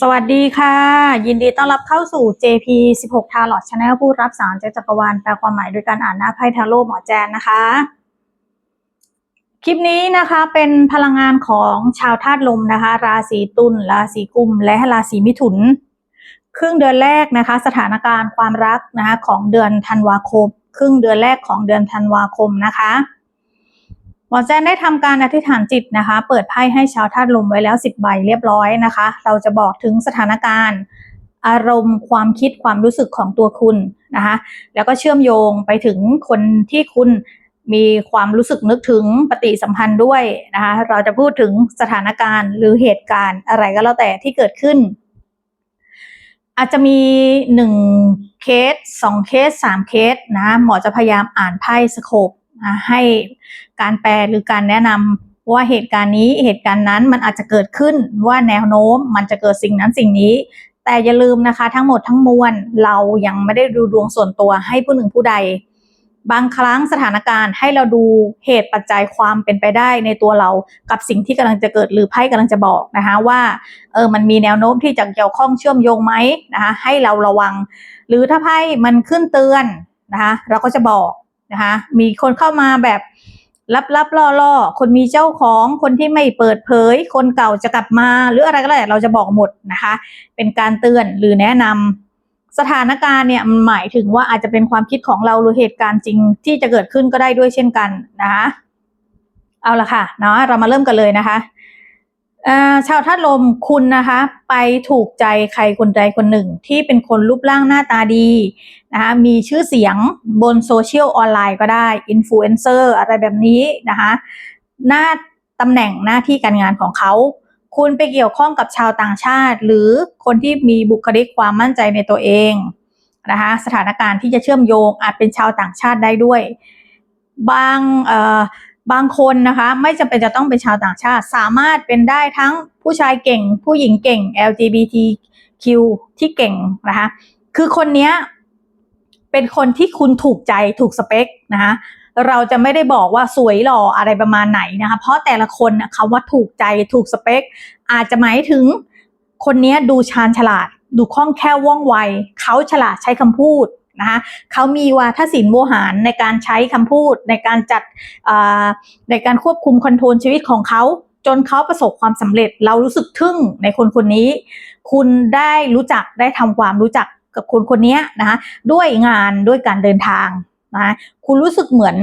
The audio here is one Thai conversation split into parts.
สวัสดีค่ะ ยินดีต้อนรับเข้าสู่ JP 16 Tarot Channel ผู้รับสารจจักรวาลแปลความหมายโดยการอ่านหน้าไพ่ทาโร่หมอแจนนะคะ คลิปนี้นะคะเป็นพลังงานของชาวธาตุลมนะคะ ราศีตุลราศีกุม และราศีมิถุน ครึ่งเดือนแรกนะคะ สถานการณ์ความรักนะคะของเดือนธันวาคม ครึ่งเดือนแรกของเดือนธันวาคมนะคะ มอแจนได้ทำการอธิษฐานจิตนะคะ เปิดไพ่ให้ชาวธาตุลมไว้แล้วสิบใบเรียบร้อยนะคะ เราจะบอกถึงสถานการณ์ อารมณ์ความคิดความรู้สึกของตัวคุณนะคะ แล้วก็เชื่อมโยงไปถึงคนที่คุณมีความรู้สึกนึกถึงปฏิสัมพันธ์ด้วยนะคะ เราจะพูดถึงสถานการณ์หรือเหตุการณ์อะไรก็แล้วแต่ที่เกิดขึ้น อาจจะมีหนึ่งเคสสองเคสสามเคสนะหมอจะพยายามอ่านไพ่สโคป ให้การแปลหรือการแนะนำว่าเหตุการณ์นี้เหตุการณ์นั้นมันอาจจะเกิดขึ้นว่าแนวโน้มมันจะเกิดสิ่งนั้นสิ่งนี้ แต่อย่าลืมนะคะทั้งหมดทั้งมวลเรายังไม่ได้ดูดวงส่วนตัวให้ผู้หนึ่งผู้ใด บางครั้งสถานการณ์ให้เราดูเหตุปัจจัยความเป็นไปได้ในตัวเรากับสิ่งที่กำลังจะเกิดหรือไพ่กำลังจะบอกนะคะว่าเออมันมีแนวโน้มที่จะเกี่ยวข้องเชื่อมโยงไหมนะคะให้เราระวัง หรือถ้าไพ่มันขึ้นเตือนนะคะเราก็จะบอก นะคะ มีคนเข้ามาแบบลับๆล่อๆ คนมีเจ้าของคนที่ไม่เปิดเผย คนเก่าจะกลับมา หรืออะไรก็แล้วแต่เราจะบอกหมดนะคะ เป็นการเตือนหรือแนะนำสถานการณ์เนี่ยมันหมายถึงว่าอาจจะเป็นความคิดของเราหรือเหตุการณ์จริงที่จะเกิดขึ้นก็ได้ด้วยเช่นกันนะคะเอาละค่ะเนาะเรามาเริ่มกันเลยนะคะ ชาวธาตุลมคุณนะคะ ไปถูกใจใครคนใดคนหนึ่ง ที่เป็นคนรูปร่างหน้าตาดีนะคะมีชื่อเสียงบนโซเชียลออนไลน์ก็ได้อินฟลูเอนเซอร์อะไรแบบนี้นะคะหน้าตำแหน่งหน้าที่การงานของเขา คุณไปเกี่ยวข้องกับชาวต่างชาติ หรือคนที่มีบุคลิกความมั่นใจในตัวเองนะคะสถานการณ์ที่จะเชื่อมโยงอาจเป็นชาวต่างชาติได้ด้วย บางเอ่อ บางคนนะคะไม่จำเป็นจะต้องเป็นชาวต่างชาติ สามารถเป็นได้ทั้งผู้ชายเก่ง ผู้หญิงเก่ง LGBTQ ที่เก่งนะคะคือคนนี้เป็นคนที่คุณถูกใจถูกสเปคนะคะเราจะไม่ได้บอกว่าสวยหล่ออะไรประมาณไหนนะคะเพราะแต่ละคนคำว่าถูกใจถูกสเปค อาจจะหมายถึงคนนี้ดูชาญฉลาด ดูคล่องแคล่วว่องไวเขาฉลาดใช้คำพูด นะคะเขามีวาทศิลป์โวหารในการใช้คำพูดในการจัดในการควบคุมคอนโทรลชีวิตของเขาจนเขาประสบความสำเร็จเรารู้สึกทึ่งในคนคนนี้ คุณได้รู้จักได้ทำความรู้จักกับคนคนนี้นะคะด้วยงานด้วยการเดินทางนะคะคุณรู้สึกเหมือน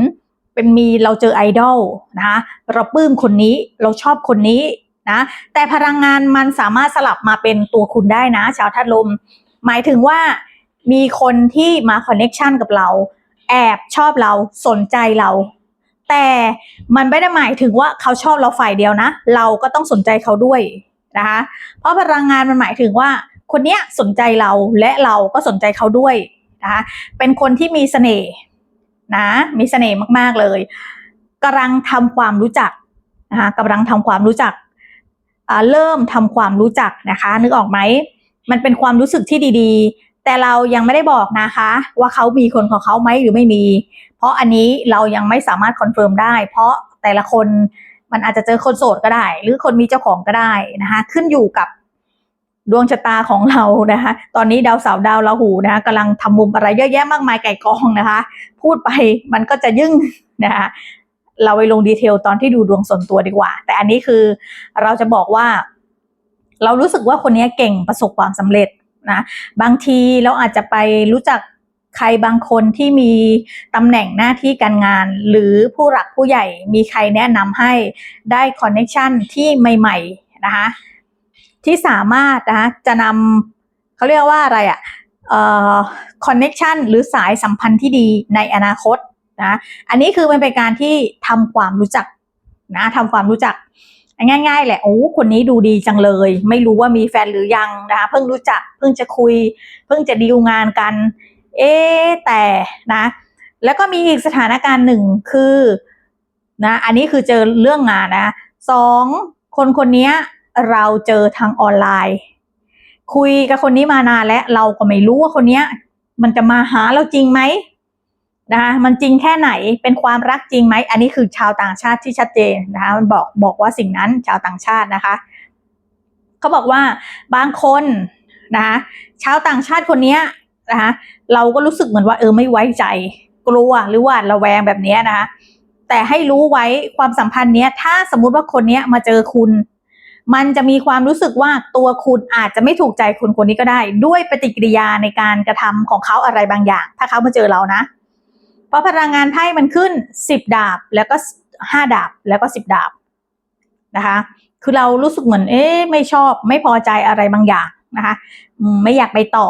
เป็นมีเราเจอไอดอลนะคะเราปลื้มคนนี้เราชอบคนนี้นะแต่พลังงานมันสามารถสลับมาเป็นตัวคุณได้นะ ชาวธาตุลม หมายถึงว่า มีคนที่มาคอนเน็ชันกับเรา แอบชอบเราสนใจเรา แต่มันไม่ได้หมายถึงว่าเขาชอบเราฝ่ายเดียวนะ เราก็ต้องสนใจเขาด้วยนะคะเพราะพลังงานมันหมายถึงว่า คนเนี้ยสนใจเราและเราก็สนใจเขาด้วยนะคะเป็นคนที่มีเสน่ห์นะมีเสน่ห์มากๆเลยกำลังทำความรู้จักนะคะกำลังทำความรู้จักอ่าเริ่มทำความรู้จักนะคะ นึกออกไหมมันเป็นความรู้สึกที่ดีๆ แต่เรายังไม่ได้บอกนะคะ ว่าเขามีคนของเขาไหมหรือไม่มี เพราะอันนี้เรายังไม่สามารถคอนเฟิร์มได้ เพราะแต่ละคนมันอาจจะเจอคนโสดก็ได้ หรือคนมีเจ้าของก็ได้นะคะ ขึ้นอยู่กับดวงชะตาของเรานะคะ ตอนนี้ดาวเสาร์ดาวราหูนะคะกำลังทำมุมอะไรเยอะแยะมากมายไก่กองนะคะ พูดไปมันก็จะยึ่งนะคะเราไปลงดีเทลตอนที่ดูดวงส่วนตัวดีกว่า แต่อันนี้คือเราจะบอกว่า เรารู้สึกว่าคนนี้เก่งประสบความสำเร็จ นะบางทีเราอาจจะไปรู้จักใครบางคนที่มีตำแหน่งหน้าที่การงาน หรือผู้หลักผู้ใหญ่มีใครแนะนำให้ได้คอนเน็ชันที่ใหม่ๆนะคะที่สามารถนะคะจะนำเขาเรียกว่าอะไรอะ่ะเอ่อคอนเน็ชันหรือสายสัมพันธ์ที่ดีในอนาคตนะอันนี้คือมันเป็นการที่ทำความรู้จักนะทำความรู้จัก ง่ายๆแหละโอ้คนนี้ดูดีจังเลย ไม่รู้ว่ามีแฟนหรือยังนะคะเพิ่งรู้จักเพิ่งจะคุย เพิ่งจะดีลงานกัน เอ๊แต่นะ แล้วก็มีอีกสถานการณ์หนึ่งคือนะอันนี้คือเจอเรื่องงานนะสองคนคนนี้เราเจอทางออนไลน์ คุยกับคนนี้มานานแล้วเราก็ไม่รู้ว่าคนนี้มันจะมาหาเราจริงไหม นะคะมันจริงแค่ไหนเป็นความรักจริงไหมอันนี้คือชาวต่างชาติที่ชัดเจนนะคะมันบอกบอกว่าสิ่งนั้นชาวต่างชาตินะคะเขาบอกว่าบางคนนะคะชาวต่างชาติคนนี้นะคะเราก็รู้สึกเหมือนว่าเออไม่ไว้ใจ กลัวหรือหวาระแวงแบบนี้นะคะแต่ให้รู้ไว้ความสัมพันธ์เนี้ยถ้าสมมุติว่าคนเนี้ยมาเจอคุณ มันจะมีความรู้สึกว่าตัวคุณอาจจะไม่ถูกใจคนคนนี้ก็ได้ ด้วยปฏิกิริยาในการกระทำของเขาอะไรบางอย่าง ถ้าเขามาเจอเรานะ เพราะพลังงานไพ่มันขึ้นสิบดาบแล้วก็ห้าดาบแล้วก็สิบดาบนะคะ คือเรารู้สึกเหมือนเอ๊ะไม่ชอบไม่พอใจอะไรบางอย่างนะคะไม่อยากไปต่อ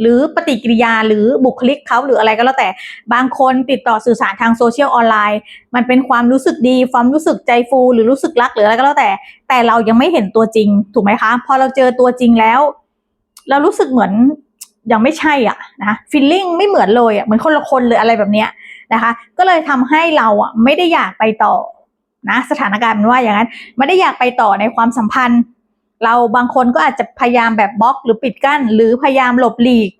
หรือปฏิกิริยาหรือบุคลิกเขาหรืออะไรก็แล้วแต่บางคนติดต่อสื่อสารทางโซเชียลออนไลน์ มันเป็นความรู้สึกดี ความรู้สึกใจฟูหรือรู้สึกรักหรืออะไรก็แล้วแต่ แต่เรายังไม่เห็นตัวจริงถูกไหมคะ พอเราเจอตัวจริงแล้ว เรารู้สึกเหมือน ยังไม่ใช่อะนะฟีลลิ่งไม่เหมือนเลยอะเหมือนคนละคนเลยอะไรแบบเนี้ยนะคะ ก็เลยทำให้เราอะไม่ได้อยากไปต่อนะสถานการณ์มันว่าอย่างนั้นไม่ได้อยากไปต่อในความสัมพันธ์ เราบางคนก็อาจจะพยายามแบบบล็อกหรือปิดกั้น หรือพยายามหลบหลีก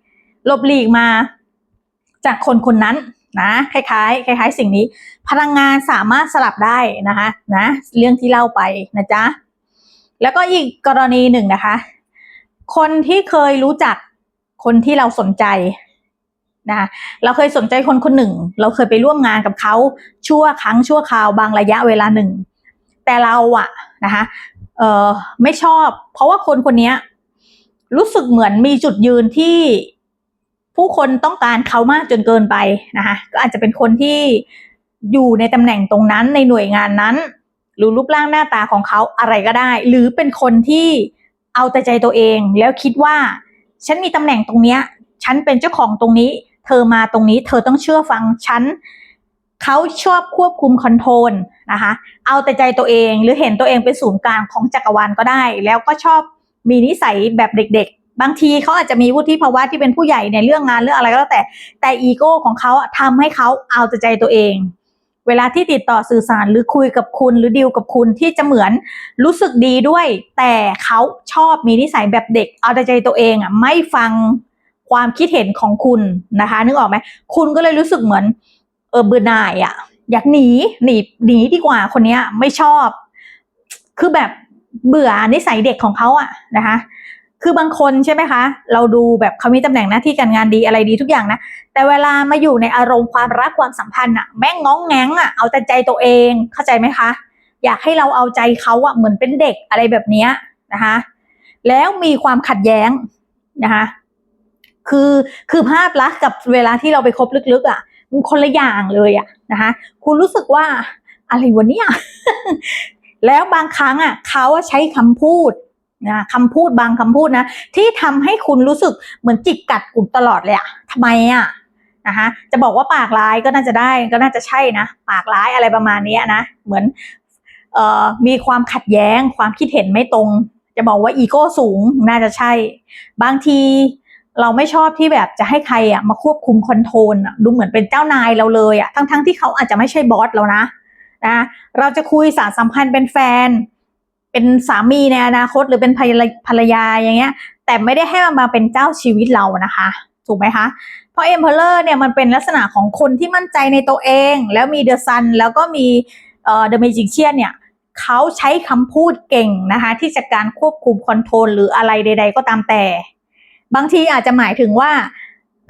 หลบหลีกมา จากคนคนนั้นนะคล้ายๆคล้าย ๆ สิ่งนี้ พลังงานสามารถสลับได้นะคะนะเรื่องที่เล่าไปนะจ๊ะแล้วก็อีกกรณีหนึ่งนะคะ คนที่เคยรู้จัก คนที่เราสนใจนะคะเราเคยสนใจคนคนหนึ่ง เราเคยไปร่วมงานกับเขาชั่วครั้งชั่วคราวบางระยะเวลาหนึ่ง แต่เราอะนะคะเออไม่ชอบ เพราะว่าคนคนนี้รู้สึกเหมือนมีจุดยืนที่ผู้คนต้องการเขามากจนเกินไปนะคะก็อาจจะเป็นคนที่อยู่ในตำแหน่งตรงนั้นในหน่วยงานนั้นหรือรูปร่างหน้าตาของเขาอะไรก็ได้ หรือเป็นคนที่เอาแต่ใจตัวเองแล้วคิดว่า ฉันมีตำแหน่งตรงเนี้ย ฉันเป็นเจ้าของตรงนี้ เธอมาตรงนี้ เธอต้องเชื่อฟังฉันเขาชอบควบคุมคอนโทรลนะคะ เอาแต่ใจตัวเองหรือเห็นตัวเองเป็นศูนย์กลางของจักรวาลก็ได้ แล้วก็ชอบมีนิสัยแบบเด็กๆ บางทีเขาอาจจะมีวุฒิภาวะที่เป็นผู้ใหญ่ในเรื่องงานเรื่องอะไรก็แล้วแต่ แต่อีโก้ของเขาอะทำให้เขาเอาแต่ใจตัวเอง เวลาที่ติดต่อสื่อสารหรือคุยกับคุณหรือดีลกับคุณที่จะเหมือนรู้สึกดีด้วย แต่เขาชอบมีนิสัยแบบเด็กเอาแต่ใจตัวเองอะไม่ฟังความคิดเห็นของคุณนะคะ นึกออกไหมคุณก็เลยรู้สึกเหมือนเออเบื่อหน่ายอะอยากหนีหนีหนีดีกว่าคนเนี้ยไม่ชอบ คือแบบเบื่อนิสัยเด็กของเขาอะนะคะ คือบางคนใช่ไหมคะ เราดูแบบเขามีตำแหน่งหน้าที่การงานดีอะไรดีทุกอย่างนะ แต่เวลามาอยู่ในอารมณ์ความรักความสัมพันธ์อะแม่งง้องแง้งอะเอาแต่ใจตัวเองเข้าใจไหมคะ อยากให้เราเอาใจเขาอะเหมือนเป็นเด็กอะไรแบบนี้นะคะ แล้วมีความขัดแย้งนะคะ คือคือภาพลักษณ์กับเวลาที่เราไปคบลึกๆอะมันคนละอย่างเลยอะนะคะ คุณรู้สึกว่าอะไรวะเนี่ยแล้วบางครั้งอะเขาใช้คำพูด นะคำพูดบางคำพูดนะ ที่ทำให้คุณรู้สึกเหมือนจิกกัดกุ่ตลอดเลยอะทำไมอะนะคะจะบอกว่าปากร้ายก็น่าจะได้ก็น่าจะใช่นะ ปากร้ายอะไรประมาณนี้นะ เหมือนเอ่อมีความขัดแย้งความคิดเห็นไม่ตรง จะบอกว่าอีโก้สูงน่าจะใช่ บางทีเราไม่ชอบที่แบบจะให้ใครอะมาควบคุมคอนโทรลดูเหมือนเป็นเจ้านายเราเลยอะทั้งๆที่เขาอาจจะไม่ใช่บอสเรานะนะ เราจะคุยสารสัมพันธ์เป็นแฟน เป็นสามีในอนาคตหรือเป็นภรรยาอย่างเงี้ย แต่ไม่ได้ให้มันมาเป็นเจ้าชีวิตเรานะคะถูกไหมคะ เพราะเอ็มเพลเลอร์เนี่ยมันเป็นลักษณะของคนที่มั่นใจในตัวเอง แล้วมีเดอะซันแล้วก็มีเดอะเมจิกเชียนเนี่ยเขาใช้คำพูดเก่งนะคะ ที่จะการควบคุมคอนโทรลหรืออะไรใด ๆ ก็ตามแต่ บางทีอาจจะหมายถึงว่า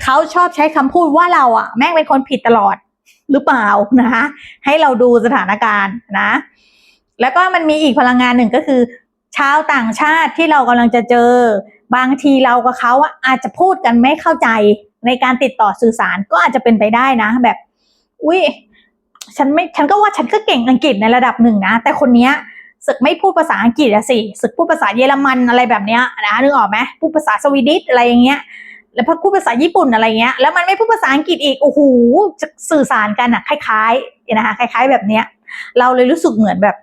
เขาชอบใช้คำพูดว่าเราอะแม่งเป็นคนผิดตลอดหรือเปล่านะคะให้เราดูสถานการณ์นะ แล้วก็มันมีอีกพลังงานหนึ่งก็คือ ชาวต่างชาติที่เรากำลังจะเจอ บางทีเรากับเขาอาจจะพูดกันไม่เข้าใจในการติดต่อสื่อสารก็อาจจะเป็นไปได้นะ แบบ อุ้ยฉันไม่ฉันก็ว่าฉันก็เก่งอังกฤษในระดับหนึ่งนะ แต่คนเนี้ยศึกไม่พูดภาษาอังกฤษอะสิศึกพูดภาษาเยอรมันอะไรแบบเนี้ยนะนึกออกไหมพูดภาษาสวีดิชอะไรอย่างเงี้ยแล้วพพูดภาษาญี่ปุ่นอะไรเงี้ยแล้วมันไม่พูดภาษาอังกฤษอีกโอ้โหสื่อสารกันอะคล้ายๆนะคะคล้าย ๆ แบบเนี้ย เราเลยรู้สึกเหมือนแบบ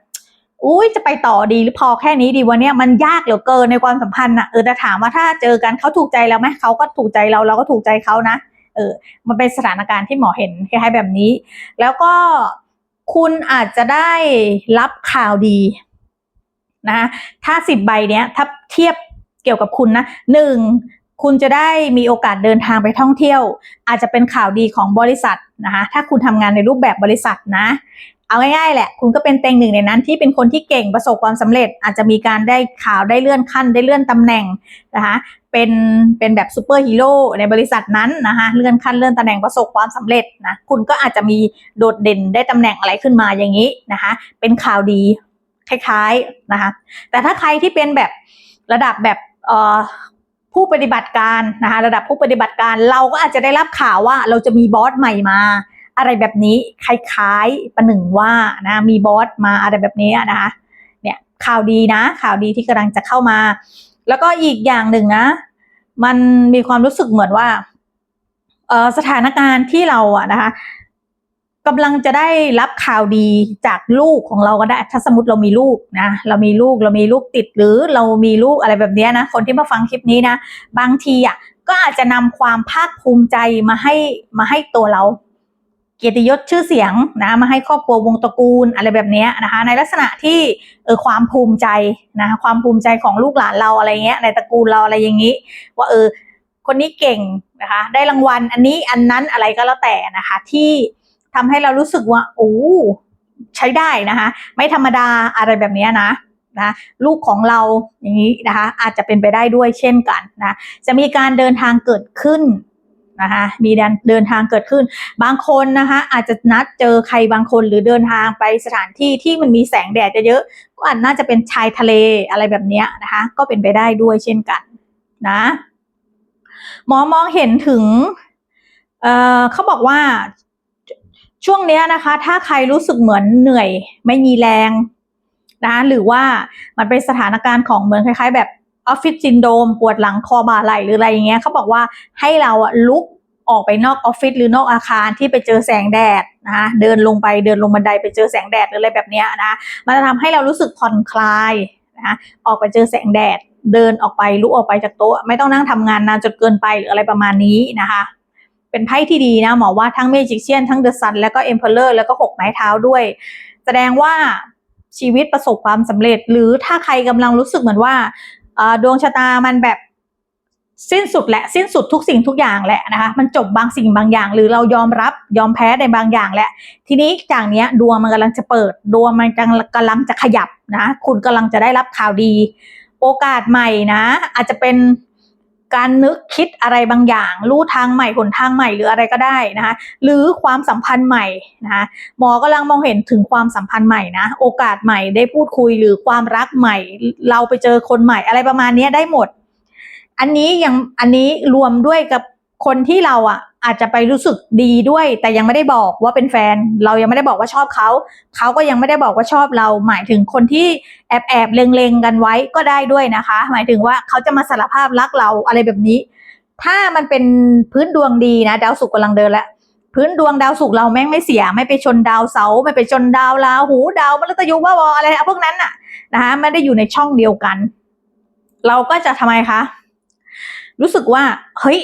อุ้ยจะไปต่อดีหรือพอแค่นี้ดีวะเนี่ยมันยากเหลือเกินในความสัมพันธ์อะเออแต่ถามว่าถ้าเจอกันเขาถูกใจเราไหมเขาก็ถูกใจเราเราก็ถูกใจเขานะเออมันเป็นสถานการณ์ที่หมอเห็นคล้ายๆแบบนี้ แล้วก็คุณอาจจะได้รับข่าวดีนะคะถ้าสิบใบเนี้ยถ้าเทียบเกี่ยวกับคุณนะหนึ่งคุณจะได้มีโอกาสเดินทางไปท่องเที่ยว อาจจะเป็นข่าวดีของบริษัทนะคะถ้าคุณทำงานในรูปแบบบริษัทนะ เอาง่ายๆแหละ คุณก็เป็นเต็งหนึ่งในนั้นที่เป็นคนที่เก่งประสบความสำเร็จ อาจจะมีการได้ข่าวได้เลื่อนขั้นได้เลื่อนตำแหน่งนะคะเป็นเป็นแบบซูเปอร์ฮีโร่ในบริษัทนั้นนะคะเลื่อนขั้นเลื่อนตำแหน่งประสบความสำเร็จนะคุณก็อาจจะมีโดดเด่นได้ตำแหน่งอะไรขึ้นมาอย่างนี้นะคะ เป็นข่าวดีคล้ายๆนะคะ แต่ถ้าใครที่เป็นแบบระดับแบบเอ่อผู้ปฏิบัติการนะคะระดับผู้ปฏิบัติการเราก็อาจจะได้รับข่าวว่าเราจะมีบอสใหม่มา อะไรแบบนี้คล้ายๆประหนึ่งว่านะมีบอสมาอะไรแบบนี้นะคะเนี่ยข่าวดีนะ ข่าวดีที่กำลังจะเข้ามา แล้วก็อีกอย่างหนึ่งนะ มันมีความรู้สึกเหมือนว่าสถานการณ์ที่เราอะนะคะกำลังจะได้รับข่าวดีจากลูกของเราก็ได้ ถ้าสมมติเรามีลูกนะ เรามีลูกเรามีลูกติดหรือเรามีลูกอะไรแบบนี้นะ คนที่มาฟังคลิปนี้นะ บางทีอะก็อาจจะนำความภาคภูมิใจมาให้มาให้ตัวเรา กียรติยศชื่อเสียงนะมาให้ครอบครัววงตระกูลอะไรแบบนี้นะคะ ในลักษณะที่เออความภูมิใจนะความภูมิใจของลูกหลานเราอะไรเงี้ยในตระกูลเราอะไรอย่างนี้ ว่าเออคนนี้เก่งนะคะ ได้รางวัลอันนี้อันนั้นอะไรก็แล้วแต่นะคะ ที่ทำให้เรารู้สึกว่าโอ้ใช้ได้นะคะ ไม่ธรรมดาอะไรแบบนี้นะนะลูกของเราอย่างนี้นะคะ อาจจะเป็นไปได้ด้วยเช่นกันนะจะมีการเดินทางเกิดขึ้น นะคะมีเดินทางเกิดขึ้น บางคนนะคะอาจจะนัดเจอใครบางคนหรือเดินทางไปสถานที่ที่มันมีแสงแดดเยอะๆก็อาจน่าจะเป็นชายทะเลอะไรแบบนี้นะคะ ก็เป็นไปได้ด้วยเช่นกันนะหมอมองเห็นถึงเเขาบอกว่าช่วงนี้นะคะ ถ้าใครรู้สึกเหมือนเหนื่อยไม่มีแรงนะหรือว่ามันเป็นสถานการณ์ของเหมือนคล้าย ๆ แบบ ออฟฟิศซินโดมปวดหลังคอบ่าไหล่หรืออะไรอย่างเงี้ยเขาบอกว่าให้เราอะลุกออกไปนอกออฟฟิศหรือนอกอาคารที่ไปเจอแสงแดดนะคะเดินลงไปเดินลงบันไดไปเจอแสงแดดหรืออะไรแบบเนี้ยนะมันจะทำให้เรารู้สึกผ่อนคลายนะออกไปเจอแสงแดด เดินออกไปลุกออกไปจากโต๊ะ ไม่ต้องนั่งทำงานนานจนเกินไปหรืออะไรประมาณนี้นะคะ เป็นไพ่ที่ดีนะหมอว่าทั้งเมจิกเชียนทั้งเดอะซันแล้วก็เอ็มเพลเลอร์แล้วก็หกไม้เท้าด้วย แสดงว่าชีวิตประสบความสำเร็จ หรือถ้าใครกำลังรู้สึกเหมือนว่า ดวงชะตามันแบบสิ้นสุดแหละสิ้นสุดทุกสิ่งทุกอย่างแหละนะคะ มันจบบางสิ่งบางอย่าง หรือเรายอมรับยอมแพ้ในบางอย่างแหละ ทีนี้จากเนี้ยดวงมันกำลังจะเปิด ดวงมันกำลังกำลังจะขยับนะ คุณกำลังจะได้รับข่าวดี โอกาสใหม่นะ อาจจะเป็น การนึกคิดอะไรบางอย่าง รู้ทางใหม่หนทางใหม่หรืออะไรก็ได้นะคะหรือความสัมพันธ์ใหม่นะคะหมอกำลังมองเห็นถึงความสัมพันธ์ใหม่นะโอกาสใหม่ได้พูดคุยหรือความรักใหม่ เราไปเจอคนใหม่อะไรประมาณนี้ได้หมด อันนี้ยังอันนี้รวมด้วยกับคนที่เราอะ อาจจะไปรู้สึกดีด้วย แต่ยังไม่ได้บอกว่าเป็นแฟน เรายังไม่ได้บอกว่าชอบเขาเขาก็ยังไม่ได้บอกว่าชอบเรา หมายถึงคนที่แอบแอบเล็งๆกันไว้ก็ได้ด้วยนะคะ หมายถึงว่าเขาจะมาสารภาพรักเราอะไรแบบนี้ ถ้ามันเป็นพื้นดวงดีนะดาวศุกร์กำลังเดินแล้วพื้นดวงดาวศุกร์เราแม่งไม่เสีย ไม่ไปชนดาวเสาไม่ไปชนดาวราหูดาวมฤตยูบ้าบออะไรพวกนั้นน่ะนะคะไม่ได้อยู่ในช่องเดียวกัน เราก็จะทำไมคะ รู้สึกว่า เฮ้ย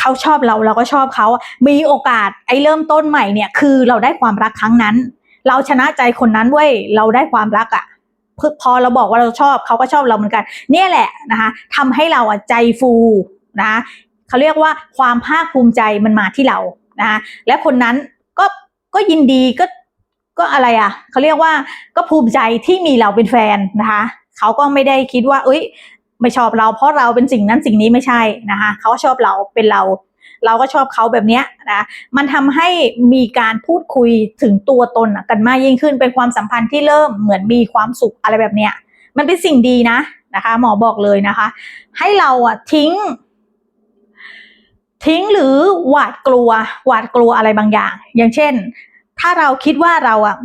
เขาชอบเราเราก็ชอบเขา มีโอกาสไอ้เริ่มต้นใหม่เนี่ย คือเราได้ความรักครั้งนั้น เราชนะใจคนนั้นเว้ยเราได้ความรักอะ่ะพอเราบอกว่าเราชอบเขาก็ชอบเราเหมือนกัน เนี่ยแหละนะคะทำให้เราอะใจฟูนะเขาเรียกว่าความภาคภูมิใจมันมาที่เรานะคะและคนนั้นก็ก็ยินดีก็ก็อะไรอะเขาเรียกว่าก็ภูมิใจที่มีเราเป็นแฟนนะคะเขาก็ไม่ได้คิดว่า เอ้ย ไม่ชอบเราเพราะเราเป็นสิ่งนั้นสิ่งนี้ไม่ใช่นะคะเขาชอบเราเป็นเรา เราก็ชอบเขาแบบนี้นะมันทำให้มีการพูดคุยถึงตัวตนกันมากยิ่งขึ้นเป็นความสัมพันธ์ที่เริ่มเหมือนมีความสุขอะไรแบบเนี้ยมันเป็นสิ่งดีนะนะคะ หมอบอกเลยนะคะ ให้เราอะทิ้ง ทิ้งหรือหวาดกลัว หวาดกลัวอะไรบางอย่าง อย่างเช่น ถ้าเราคิดว่าเราอะ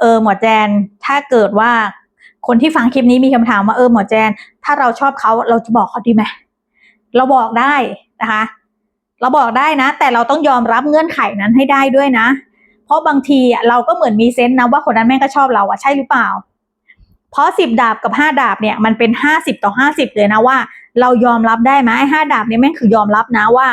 เออหมอแจนถ้าเกิดว่า คนที่ฟังคลิปนี้มีคำถามว่าเออหมอแจน ถ้าเราชอบเขาเราจะบอกเขาดีไหมเราบอกได้นะคะ เราบอกได้นะ แต่เราต้องยอมรับเงื่อนไขนั้นให้ได้ด้วยนะ เพราะบางทีเราก็เหมือนมีเซนส์นะว่าคนนั้นแม่ก็ชอบเราอะใช่หรือเปล่า เพราะสิบดาบกับห้าดาบเนี่ยมันเป็นห้าสิบต่อห้าสิบเลยนะว่า เรายอมรับได้ไหมห้าดาบเนี่ยแม่งคือยอมรับนะว่า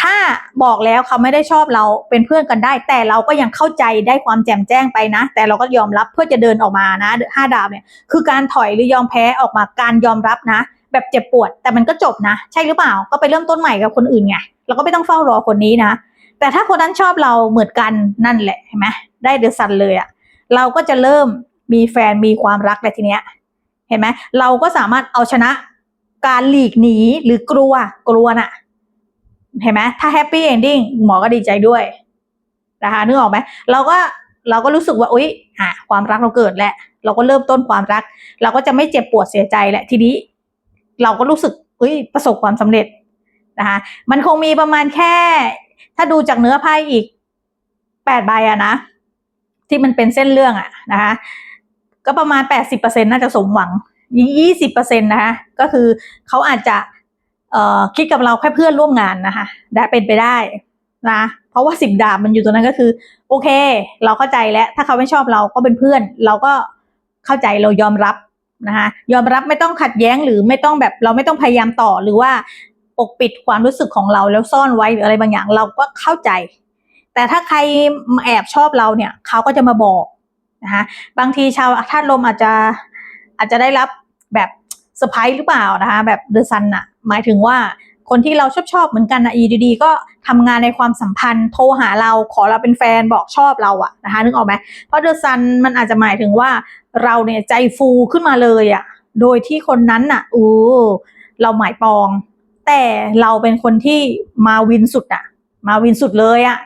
ถ้าบอกแล้วเขาไม่ได้ชอบเราเป็นเพื่อนกันได้ แต่เราก็ยังเข้าใจได้ความแจ่มแจ้งไปนะ แต่เราก็ยอมรับเพื่อจะเดินออกมานะห้าดาบเนี่ยคือการถอยหรือยอมแพ้ออกมาการยอมรับนะ แบบเจ็บปวด แต่มันก็จบนะ ใช่หรือเปล่าก็ไปเริ่มต้นใหม่กับคนอื่นไงเราก็ไม่ต้องเฝ้ารอคนนี้นะ แต่ถ้าคนนั้นชอบเราเหมือนกันนั่นแหละเห็นไหมได้เดือดสันเลยอะเราก็จะเริ่มมีแฟนมีความรักในทีเนี้ย เห็นไหมเราก็สามารถเอาชนะการหลีกหนีหรือกลัวกลัวน่ะ เห็นไหมถ้าแฮปปี้เอนดิ้งหมอก็ดีใจด้วยนะคะนึกออกไหมเราก็เราก็รู้สึกว่าอุ๊ยอะความรักเราเกิดแหล้วเราก็เริ่มต้นความรัก เราก็จะไม่เจ็บปวดเสียใจแหละทีนี้ เราก็รู้สึกอุ๊ยประสบความสำเร็จนะคะมันคงมีประมาณแค่ ถ้าดูจากเนื้อไพ่อีกแปดใบอะนะ ที่มันเป็นเส้นเรื่องอะนะคะก็ประมาณแปดสิบเปอร์เซ็นน่าจะสมหวังยี่สิบเปอร์เซ็นต์นะคะก็คือเขาอาจจะ เอ่อคิดกับเราแค่เพื่อนร่วมงานนะคะได้เป็นไปได้นะเพราะว่าสิบดาบมันอยู่ตรงนั้นก็คือ โอเค เราเข้าใจแล้ว ถ้าเขาไม่ชอบเราก็เป็นเพื่อน เราก็เข้าใจเรายอมรับนะคะยอมรับไม่ต้องขัดแย้งหรือไม่ต้องแบบเราไม่ต้องพยายามต่อหรือว่าปกปิดความรู้สึกของเราแล้วซ่อนไว้หรืออะไรบางอย่างเราก็เข้าใจ แต่ถ้าใครแอบชอบเราเนี่ย เขาก็จะมาบอกนะคะบางทีชาวธาตุลมอาจจะอาจจะได้รับแบบเซอร์ไพรส์หรือเปล่านะคะแบบเดอะซันอะ หมายถึงว่าคนที่เราชอบชอบเหมือนกันนะอยู่ดีๆก็ทำงานในความสัมพันธ์โทรหาเราขอเราเป็นแฟนบอกชอบเราอะนะคะนึกออกไหมเพราะเดอะซันมันอาจจะหมายถึงว่าเราเนี่ยใจฟูขึ้นมาเลยอะโดยที่คนนั้นน่ะอู้เราหมายปอง แต่เราเป็นคนที่มาวินสุดอะมาวินสุดเลยอะ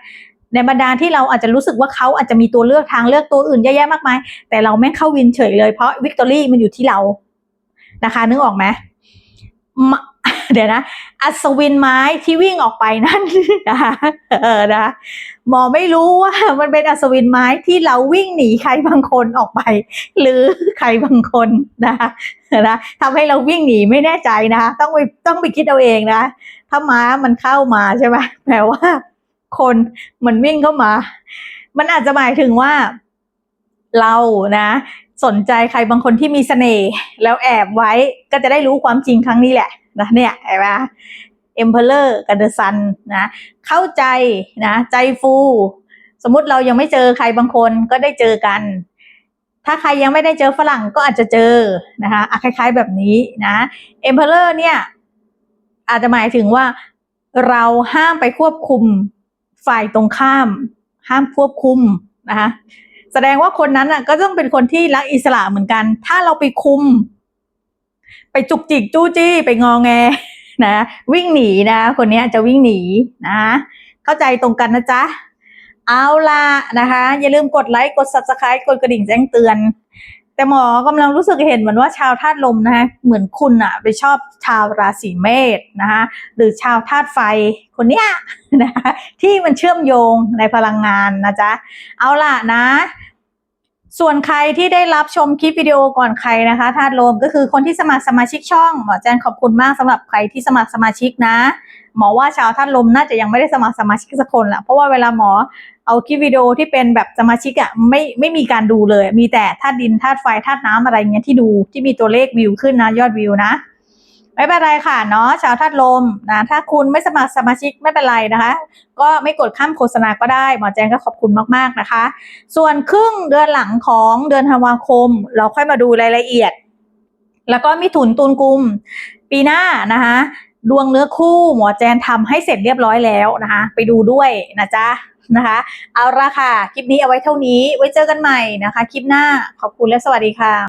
ในบรรดาที่เราอาจจะรู้สึกว่าเขาอาจจะมีตัวเลือกทางเลือกตัวอื่นเยอะแยะมากมาย แต่เราไม่เข้าวินเฉยเลยเพราะวิกตอรี่มันอยู่ที่เรานะคะนึกออกไหมมะ เดี๋ยวนะ อัศวินไม้ที่วิ่งออกไปนั่นนะคะเออนะหมอไม่รู้ว่ามันเป็นอัศวินไม้ที่เราวิ่งหนีใครบางคนออกไป หรือใครบางคนนะคะนะทำให้เราวิ่งหนีไม่แน่ใจนะคะต้องไปต้องไปคิดเอาเองนะถ้าม้ามันเข้ามาใช่ไหมแปลว่า คนมันวิ่งเข้ามา มันอาจจะหมายถึงว่า เรานะสนใจใครบางคนที่มีเสน่ห์แล้วแอบไว้ก็จะได้รู้ความจริงครั้งนี้แหละ นะเนี่ยเห็นไหมเอ็มเพลเลอร์กับเดอะซันนะเข้าใจนะใจฟู สมมุติเรายังไม่เจอใครบางคนก็ได้เจอกัน ถ้าใครยังไม่ได้เจอฝรั่งก็อาจจะเจอนะคะอะคล้ายๆแบบนี้นะเอ็มเพลเลอร์เนี่ยอาจจะหมายถึงว่าเราห้ามไปควบคุมฝ่ายตรงข้าม ห้ามควบคุมนะคะแสดงว่าคนนั้นอะก็ต้องเป็นคนที่รักอิสระเหมือนกัน ถ้าเราไปคุม ไปจุกจิกจู้จี้ไปงอแงนะวิ่งหนีนะ คนนี้จะวิ่งหนีนะเข้าใจตรงกันนะจ๊ะเอาล่ะนะคะ อย่าลืมกดไลค์กด subscribe กดกระดิ่งแจ้งเตือน แต่หมอกำลังรู้สึกเห็นเหมือนว่าชาวธาตุลมนะคะเหมือนคุณอะไปชอบชาวราศีเมษนะคะหรือชาวธาตุไฟคนเนี้ยนะคะที่มันเชื่อมโยงในพลังงานนะจ๊ะเอาล่ะนะ ส่วนใครที่ได้รับชมคลิปวิดีโอก่อนใครนะคะธาตุลมก็คือคนที่สมัครสมาชิกช่องหมอแจนขอบคุณมากสำหรับใครที่สมัครสมาชิกนะ หมอว่าชาวธาตุลมน่าจะยังไม่ได้สมัครสมาชิกสักคนละเพราะว่าเวลาหมอเอาคลิปวิดีโอที่เป็นแบบสมาชิกอะไม่ไม่มีการดูเลย มีแต่ธาตุดินธาตุไฟธาตุน้ำอะไรเงี้ยที่ดูที่มีตัวเลขวิวขึ้นนะยอดวิวนะ ไม่เป็นไรค่ะเนาะชาวธาตุลมนะถ้าคุณไม่สมัครสมาชิกไม่เป็นไรนะคะ ก็ไม่กดข้ามโฆษณาก็ได้หมอแจงก็ขอบคุณมากๆนะคะ ส่วนครึ่งเดือนหลังของเดือนธันวาคม เราค่อยมาดูรายละเอียด แล้วก็มีถุนตุนกุม ปีหน้านะคะดวงเนื้อคู่หมอแจนทำให้เสร็จเรียบร้อยแล้วนะคะ ไปดูด้วยนะจ๊ะนะคะ เอาละค่ะ คลิปนี้เอาไว้เท่านี้ไว้เจอกันใหม่นะคะ คลิปหน้าขอบคุณและสวัสดีค่ะ